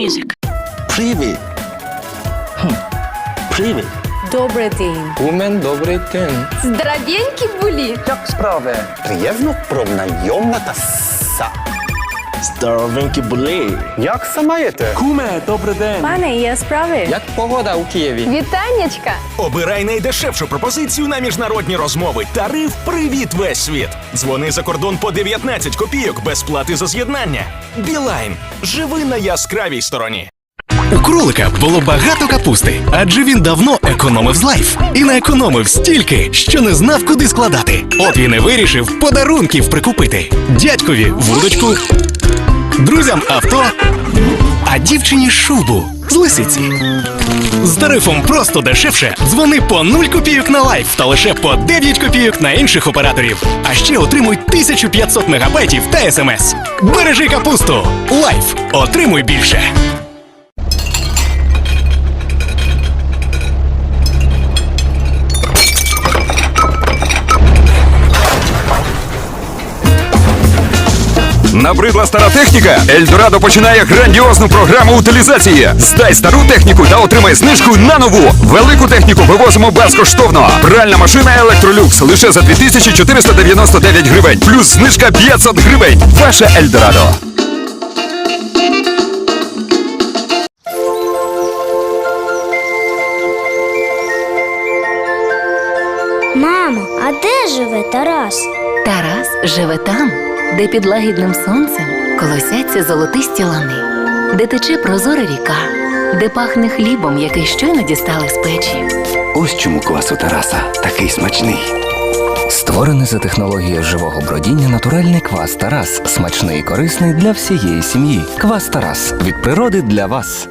music. Привіт. Хм. Привіт. Добрий день. Умен, добрий день. Здоровенькі були. Як справи? Приємно пронайомитися. Здоровенькі були. Як саме маєте? Куме, добрий день. Пане, є справи? Як погода у Києві? Вітаннячка. Обирай найдешевшу пропозицію на міжнародні розмови. Тариф Привіт весь світ. Дзвони за кордон по 19 копійок без плати за з'єднання. Білайн. Живи на яскравій стороні. У кролика було багато капусти, адже він давно економив з лайф. І наекономив стільки, що не знав, куди складати. От він і вирішив подарунків прикупити. Дядькові вудочку, друзям авто, а дівчині шубу з лисиці. З тарифом просто дешевше дзвони по 0 копійок на лайф та лише по 9 копійок на інших операторів. А ще отримуй 1500 мегабайтів та смс. Бережи капусту! Лайф! Отримуй більше! Набридла стара техніка? Ельдорадо починає грандіозну програму утилізації. Здай стару техніку та отримай знижку на нову. Велику техніку вивозимо безкоштовно. Пральна машина Електролюкс лише за 2499 гривень. Плюс знижка 500 гривень. Ваше Ельдорадо. Мамо, а де живе Тарас? Тарас живе там, де під лагідним сонцем колосяться золотисті лани, де тече прозора ріка, де пахне хлібом, який щойно дістали з печі. Ось чому квас у Тараса такий смачний. Створений за технологією живого бродіння натуральний квас Тарас. Смачний і корисний для всієї сім'ї. Квас Тарас від природи для вас.